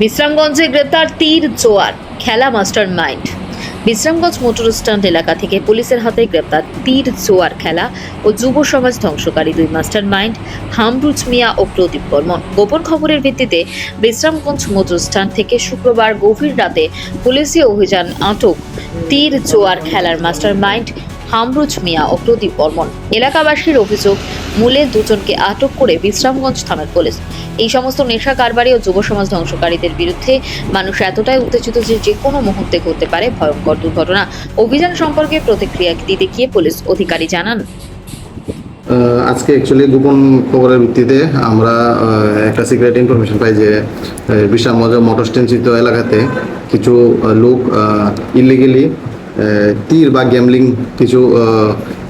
বিশ্রামগঞ্জে গ্রেপ্তার তীর জোয়ার, খেলা master mind Bishramganj motor stand এলাকা থেকে পুলিশের হাতে গ্রেপ্তার তীর জোয়ার খেলা ও যুব সমাজ ধ্বংসকারী দুই মাস্টার মাইন্ড হামরুজ মিয়া ও প্রদীপ বর্মন। গোপন খবরের ভিত্তিতে বিশ্রামগঞ্জ মোটর স্ট্যান্ড থেকে শুক্রবার গভীর রাতে পুলিশি অভিযান আটক তীর জোয়ার খেলার মাস্টার মাইন্ড হামরুজ মিয়া ও প্রদীপ বর্মন। এলাকাবাসীর অভিযোগ, মূলে দুজনকে আটক করে বিশ্রামগঞ্জ থানার পুলিশ। এই সমস্ত নেশা, কারবারি ও যুব সমাজ ধ্বংসকারীদের বিরুদ্ধে মানুষ এতটাই উত্তেজিত যে যে কোনো মুহূর্তে ঘটতে পারে ভয়ঙ্কর দুর্ঘটনা। অভিযান সম্পর্কে প্রতিক্রিয়া দিতে গিয়ে পুলিশ অধিকারী জানান। আজকে অ্যাকচুয়ালি গোপন খবরের ভিত্তিতে আমরা একটা সিক্রেট ইনফরমেশন পাই যে বিশাল মজা মোটর স্ট্যান্ডচিত এলাকাতে কিছু লোক ইলিগেলি তীর বা গ্যামলিং কিছু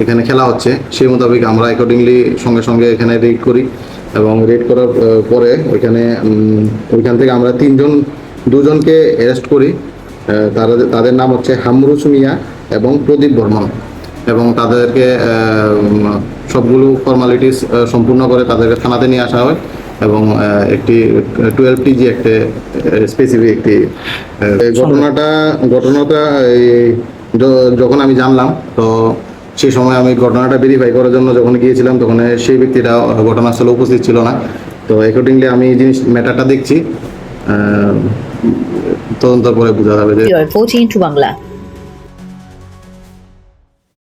এখানে খেলা হচ্ছে। সেই মোতাবেক আমরা অ্যাকর্ডিংলি সঙ্গে সঙ্গে এখানে রেড করি এবং রেড করার পরে ওইখানে ওইখান থেকে আমরা তিনজন দুজনকে অ্যারেস্ট করি। তারা তাদের নাম হচ্ছে হামরুস মিয়া এবং প্রদীপ বর্মন এবং তাদেরকে সবগুলো ফর্মালিটিস সম্পূর্ণ করে তাদেরকে থানাতে নিয়ে আসা হয় এবং একটি টুয়েলভ টিজি একটা স্পেসিফিক একটি এই ঘটনাটা ঘটনাটা এই যখন আমি জানলাম, তো সেই সময় আমি ঘটনাটা ভেরিফাই করার জন্য যখন গিয়েছিলাম, তখন সেই ব্যক্তিটা ঘটনাস্থলে উপস্থিত ছিল না। তো অ্যাকর্ডিংলি আমি জিনিস ম্যাটারটা দেখছি। তদন্ত করে বোঝা যাবে যে বাংলা